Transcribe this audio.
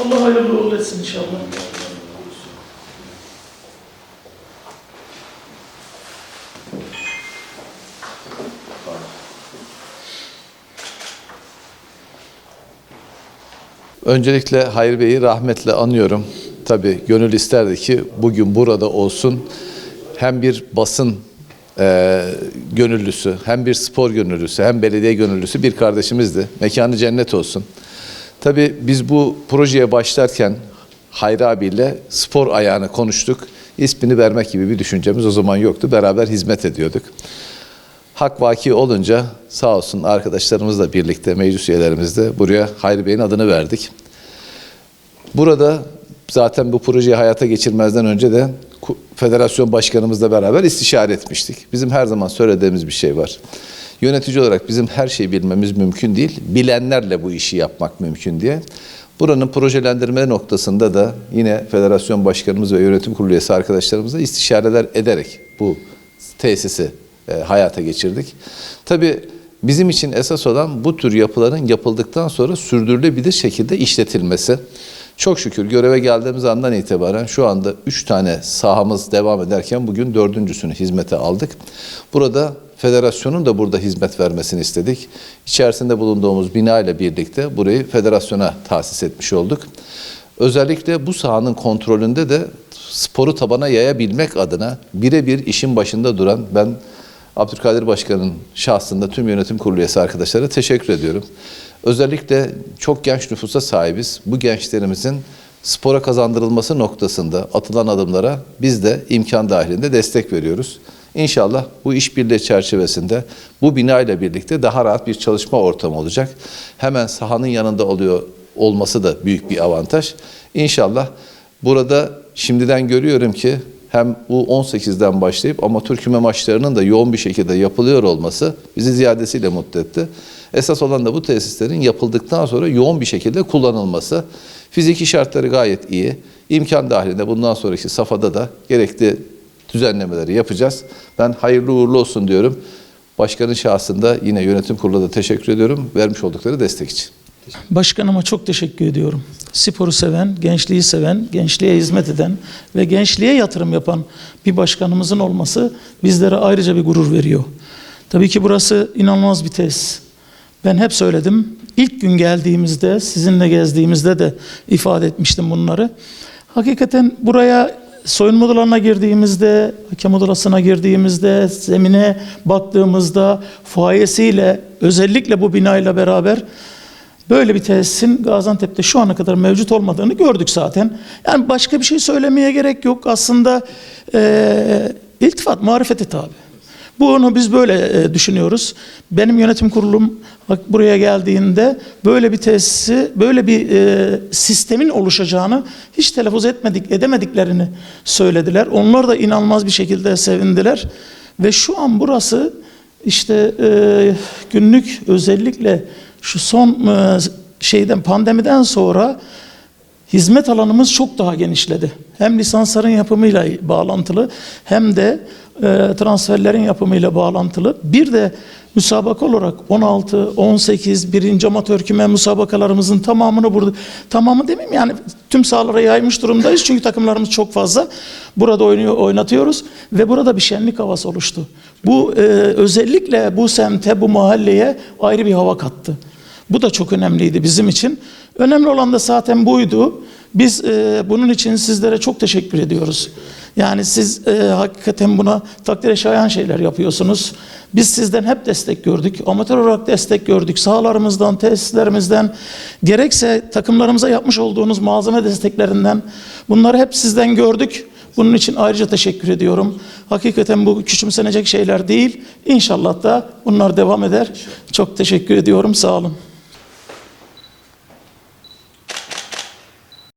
Allah hayırlı uğurlu etsin inşallah. Öncelikle Hayır Bey'i rahmetle anıyorum. Tabii gönül isterdi ki bugün burada olsun. Hem bir basın e, gönüllüsü, hem bir spor gönüllüsü, hem belediye gönüllüsü bir kardeşimizdi. Mekanı cennet olsun. Tabii biz bu projeye başlarken Hayri abiyle spor ayağını konuştuk. İsmini vermek gibi bir düşüncemiz o zaman yoktu. Beraber hizmet ediyorduk. Hak vaki olunca sağ olsun arkadaşlarımızla birlikte, meclis üyelerimizle buraya Hayri Bey'in adını verdik. Burada zaten bu projeyi hayata geçirmezden önce de federasyon başkanımızla beraber istişare etmiştik. Bizim her zaman söylediğimiz bir şey var. Yönetici olarak bizim her şeyi bilmemiz mümkün değil. Bilenlerle bu işi yapmak mümkün diye. Buranın projelendirme noktasında da yine federasyon başkanımız ve yönetim kurulu üyesi arkadaşlarımızla istişareler ederek bu tesisi e, hayata geçirdik. Tabii bizim için esas olan bu tür yapıların yapıldıktan sonra sürdürülebilir şekilde işletilmesi. Çok şükür göreve geldiğimiz andan itibaren şu anda üç tane sahamız devam ederken bugün dördüncüsünü hizmete aldık. Burada federasyonun da burada hizmet vermesini istedik. İçerisinde bulunduğumuz bina ile birlikte burayı federasyona tahsis etmiş olduk. Özellikle bu sahanın kontrolünde de sporu tabana yayabilmek adına birebir işin başında duran ben Abdülkadir Başkan'ın şahsında tüm yönetim kurulu üyesi arkadaşlara teşekkür ediyorum. Özellikle çok genç nüfusa sahibiz. Bu gençlerimizin spora kazandırılması noktasında atılan adımlara biz de imkan dahilinde destek veriyoruz. İnşallah bu işbirliği çerçevesinde bu bina ile birlikte daha rahat bir çalışma ortamı olacak. Hemen sahanın yanında oluyor olması da büyük bir avantaj. İnşallah burada şimdiden görüyorum ki hem U18'den başlayıp amatör küme maçlarının da yoğun bir şekilde yapılıyor olması bizi ziyadesiyle mutlu etti. Esas olan da bu tesislerin yapıldıktan sonra yoğun bir şekilde kullanılması. Fiziki şartları gayet iyi. İmkan dahilinde bundan sonraki safhada da gerekli düzenlemeleri yapacağız. Ben hayırlı uğurlu olsun diyorum. Başkanın şahsında yine yönetim kuruluna da teşekkür ediyorum vermiş oldukları destek için. Başkanıma çok teşekkür ediyorum. Sporu seven, gençliği seven, gençliğe hizmet eden ve gençliğe yatırım yapan bir başkanımızın olması bizlere ayrıca bir gurur veriyor. Tabii ki burası inanılmaz bir tesis. Ben hep söyledim. İlk gün geldiğimizde, sizinle gezdiğimizde de ifade etmiştim bunları. Hakikaten buraya soyunma odalarına girdiğimizde, hakem odasına girdiğimizde, zemine baktığımızda, fuayesiyle, özellikle bu binayla beraber Böyle bir tesisin Gaziantep'te şu ana kadar mevcut olmadığını gördük zaten. Yani başka bir şey söylemeye gerek yok. Aslında eee iltifat, marifete tabi. Bunu biz böyle e, düşünüyoruz. Benim yönetim kurulum bak buraya geldiğinde böyle bir tesisi, böyle bir e, sistemin oluşacağını hiç telaffuz etmedik, edemediklerini söylediler. Onlar da inanılmaz bir şekilde sevindiler. Ve şu an burası işte e, günlük özellikle şu son şeyden pandemiden sonra hizmet alanımız çok daha genişledi. Hem lisansların yapımıyla bağlantılı hem de e, transferlerin yapımıyla bağlantılı. Bir de müsabaka olarak 16, 18, birinci amatör küme müsabakalarımızın tamamını burada, tamamı demeyeyim yani tüm sahalara yaymış durumdayız. Çünkü takımlarımız çok fazla. Burada oynuyor, oynatıyoruz ve burada bir şenlik havası oluştu. Bu e, özellikle bu semte, bu mahalleye ayrı bir hava kattı. Bu da çok önemliydi bizim için. Önemli olan da zaten buydu. Biz e, bunun için sizlere çok teşekkür ediyoruz. Yani siz e, hakikaten buna takdire şayan şeyler yapıyorsunuz. Biz sizden hep destek gördük. Amatör olarak destek gördük. Sahalarımızdan, tesislerimizden, gerekse takımlarımıza yapmış olduğunuz malzeme desteklerinden bunları hep sizden gördük. Bunun için ayrıca teşekkür ediyorum. Hakikaten bu küçümsenecek şeyler değil. İnşallah da bunlar devam eder. Çok teşekkür ediyorum. Sağ olun.